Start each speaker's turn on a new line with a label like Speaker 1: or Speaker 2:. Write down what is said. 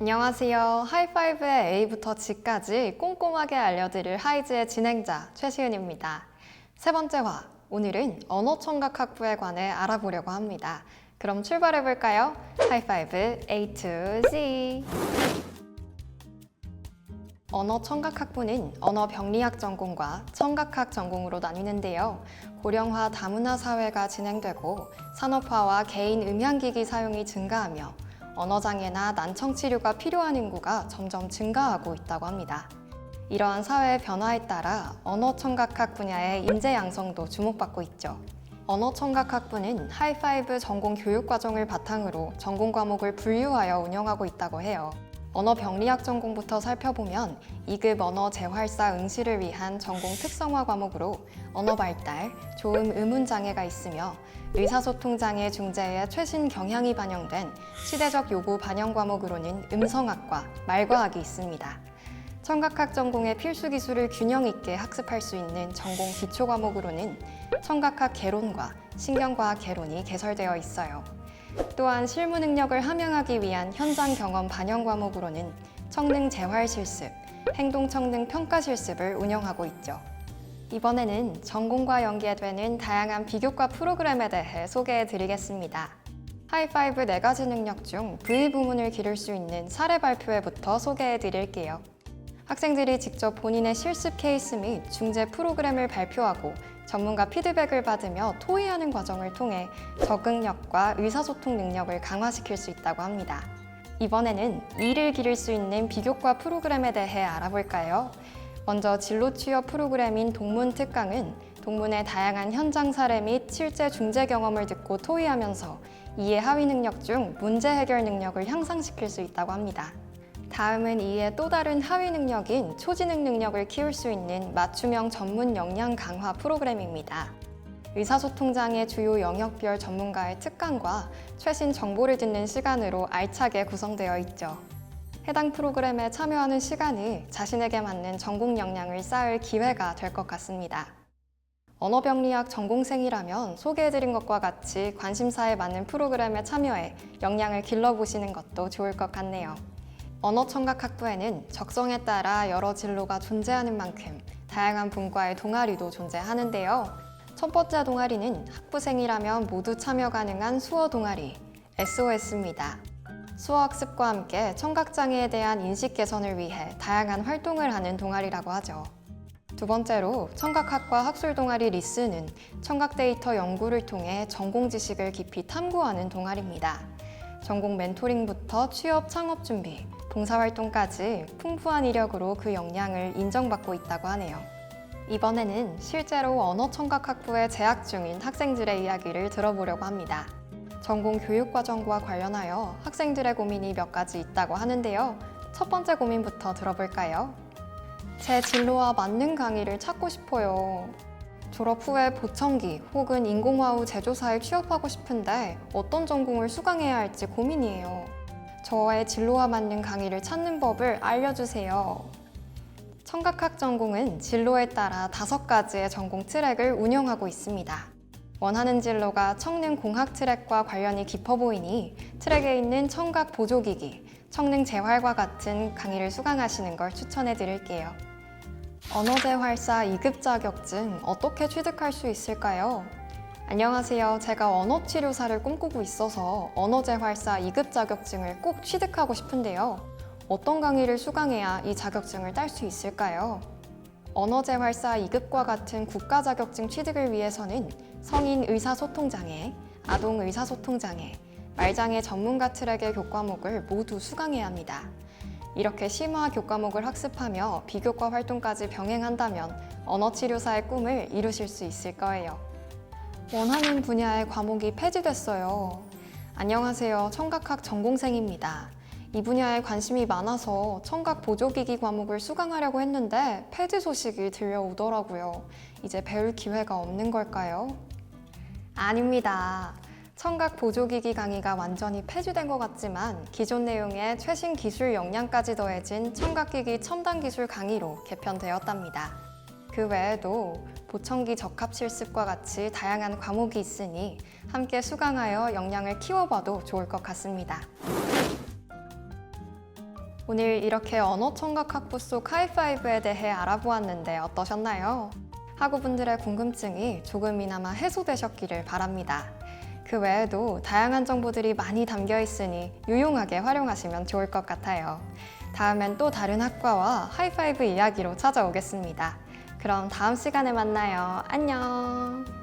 Speaker 1: 안녕하세요. 하이파이브의 A부터 G까지 꼼꼼하게 알려드릴 하이즈의 진행자 최시은입니다. 세 번째 화, 오늘은 언어청각학부에 관해 알아보려고 합니다. 그럼 출발해 볼까요? 하이파이브 A to Z. 언어청각학부는 언어병리학 전공과 청각학 전공으로 나뉘는데요. 고령화 다문화 사회가 진행되고 산업화와 개인 음향기기 사용이 증가하며 언어장애나 난청 치료가 필요한 인구가 점점 증가하고 있다고 합니다. 이러한 사회의 변화에 따라 언어청각학 분야의 인재 양성도 주목받고 있죠. 언어청각학부는 하이파이브 전공 교육 과정을 바탕으로 전공 과목을 분류하여 운영하고 있다고 해요. 언어 병리학 전공부터 살펴보면 2급 언어 재활사 응시를 위한 전공 특성화 과목으로 언어 발달, 조음 의문 장애가 있으며 의사소통 장애 중재의 최신 경향이 반영된 시대적 요구 반영 과목으로는 음성학과, 말과학이 있습니다. 청각학 전공의 필수 기술을 균형 있게 학습할 수 있는 전공 기초 과목으로는 청각학 개론과 신경과학 개론이 개설되어 있어요. 또한 실무 능력을 함양하기 위한 현장 경험 반영 과목으로는 청능 재활 실습, 행동 청능 평가 실습을 운영하고 있죠. 이번에는 전공과 연계되는 다양한 비교과 프로그램에 대해 소개해 드리겠습니다. 하이파이브 네 가지 능력 중 V 부문을 기를 수 있는 사례 발표회부터 소개해 드릴게요. 학생들이 직접 본인의 실습 케이스 및 중재 프로그램을 발표하고 전문가 피드백을 받으며 토의하는 과정을 통해 적응력과 의사소통 능력을 강화시킬 수 있다고 합니다. 이번에는 이를 기를 수 있는 비교과 프로그램에 대해 알아볼까요? 먼저 진로 취업 프로그램인 동문 특강은 동문의 다양한 현장 사례 및 실제 중재 경험을 듣고 토의하면서 이해 하위 능력 중 문제 해결 능력을 향상시킬 수 있다고 합니다. 다음은 이에 또 다른 하위 능력인 초지능 능력을 키울 수 있는 맞춤형 전문 역량 강화 프로그램입니다. 의사소통장애 주요 영역별 전문가의 특강과 최신 정보를 듣는 시간으로 알차게 구성되어 있죠. 해당 프로그램에 참여하는 시간이 자신에게 맞는 전공 역량을 쌓을 기회가 될 것 같습니다. 언어병리학 전공생이라면 소개해드린 것과 같이 관심사에 맞는 프로그램에 참여해 역량을 길러보시는 것도 좋을 것 같네요. 언어청각학부에는 적성에 따라 여러 진로가 존재하는 만큼 다양한 분과의 동아리도 존재하는데요. 첫 번째 동아리는 학부생이라면 모두 참여 가능한 수어 동아리 SOS입니다. 수어 학습과 함께 청각장애에 대한 인식 개선을 위해 다양한 활동을 하는 동아리라고 하죠. 두 번째로 청각학과 학술 동아리 리스는 청각 데이터 연구를 통해 전공 지식을 깊이 탐구하는 동아리입니다. 전공 멘토링부터 취업 창업 준비, 봉사활동까지 풍부한 이력으로 그 역량을 인정받고 있다고 하네요. 이번에는 실제로 언어청각학부에 재학 중인 학생들의 이야기를 들어보려고 합니다. 전공 교육과정과 관련하여 학생들의 고민이 몇 가지 있다고 하는데요. 첫 번째 고민부터 들어볼까요? 제 진로와 맞는 강의를 찾고 싶어요. 졸업 후에 보청기 혹은 인공화후 제조사에 취업하고 싶은데 어떤 전공을 수강해야 할지 고민이에요. 저의 진로와 맞는 강의를 찾는 법을 알려주세요. 청각학 전공은 진로에 따라 다섯 가지의 전공 트랙을 운영하고 있습니다. 원하는 진로가 청능 공학 트랙과 관련이 깊어 보이니 트랙에 있는 청각 보조기기, 청능 재활과 같은 강의를 수강하시는 걸 추천해 드릴게요. 언어재활사 2급 자격증 어떻게 취득할 수 있을까요? 안녕하세요. 제가 언어 치료사를 꿈꾸고 있어서 언어 재활사 2급 자격증을 꼭 취득하고 싶은데요. 어떤 강의를 수강해야 이 자격증을 딸 수 있을까요? 언어 재활사 2급과 같은 국가 자격증 취득을 위해서는 성인 의사소통장애, 아동 의사소통장애, 말장애 전문가 트랙의 교과목을 모두 수강해야 합니다. 이렇게 심화 교과목을 학습하며 비교과 활동까지 병행한다면 언어치료사의 꿈을 이루실 수 있을 거예요. 원하는 분야의 과목이 폐지됐어요. 안녕하세요. 청각학 전공생입니다. 이 분야에 관심이 많아서 청각 보조기기 과목을 수강하려고 했는데 폐지 소식이 들려오더라고요. 이제 배울 기회가 없는 걸까요? 아닙니다. 청각 보조기기 강의가 완전히 폐지된 것 같지만 기존 내용에 최신 기술 역량까지 더해진 청각기기 첨단 기술 강의로 개편되었답니다. 그 외에도 보청기 적합 실습과 같이 다양한 과목이 있으니 함께 수강하여 역량을 키워봐도 좋을 것 같습니다. 오늘 이렇게 언어 청각 학부 속 하이파이브에 대해 알아보았는데 어떠셨나요? 학우분들의 궁금증이 조금이나마 해소되셨기를 바랍니다. 그 외에도 다양한 정보들이 많이 담겨 있으니 유용하게 활용하시면 좋을 것 같아요. 다음엔 또 다른 학과와 하이파이브 이야기로 찾아오겠습니다. 그럼 다음 시간에 만나요. 안녕!